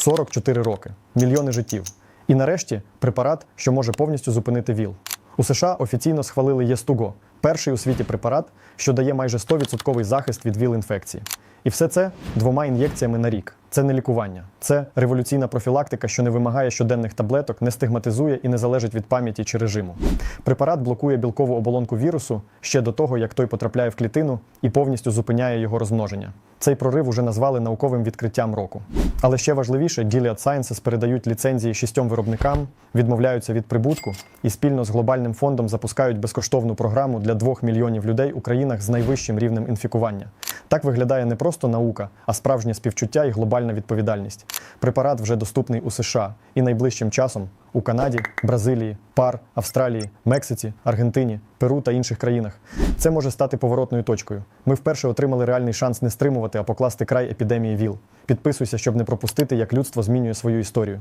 44 роки, мільйони життів. І нарешті препарат, що може повністю зупинити ВІЛ. У США офіційно схвалили Єстуго, перший у світі препарат, що дає майже 100% захист від ВІЛ-інфекції. І все це двома ін'єкціями на рік. Це не лікування, це революційна профілактика, що не вимагає щоденних таблеток, не стигматизує і не залежить від пам'яті чи режиму. Препарат блокує білкову оболонку вірусу ще до того, як той потрапляє в клітину і повністю зупиняє його розмноження. Цей прорив уже назвали науковим відкриттям року. Але ще важливіше, Gilead Sciences передають ліцензії шістьом виробникам, відмовляються від прибутку і спільно з глобальним фондом запускають безкоштовну програму для двох мільйонів людей у країнах з найвищим рівнем інфікування. Так виглядає не просто наука, а справжнє співчуття і глобальна відповідальність. Препарат вже доступний у США і найближчим часом у Канаді, Бразилії, ПАР, Австралії, Мексиці, Аргентині, Перу та інших країнах. Це може стати поворотною точкою. Ми вперше отримали реальний шанс не стримувати, а покласти край епідемії ВІЛ. Підписуйся, щоб не пропустити, як людство змінює свою історію.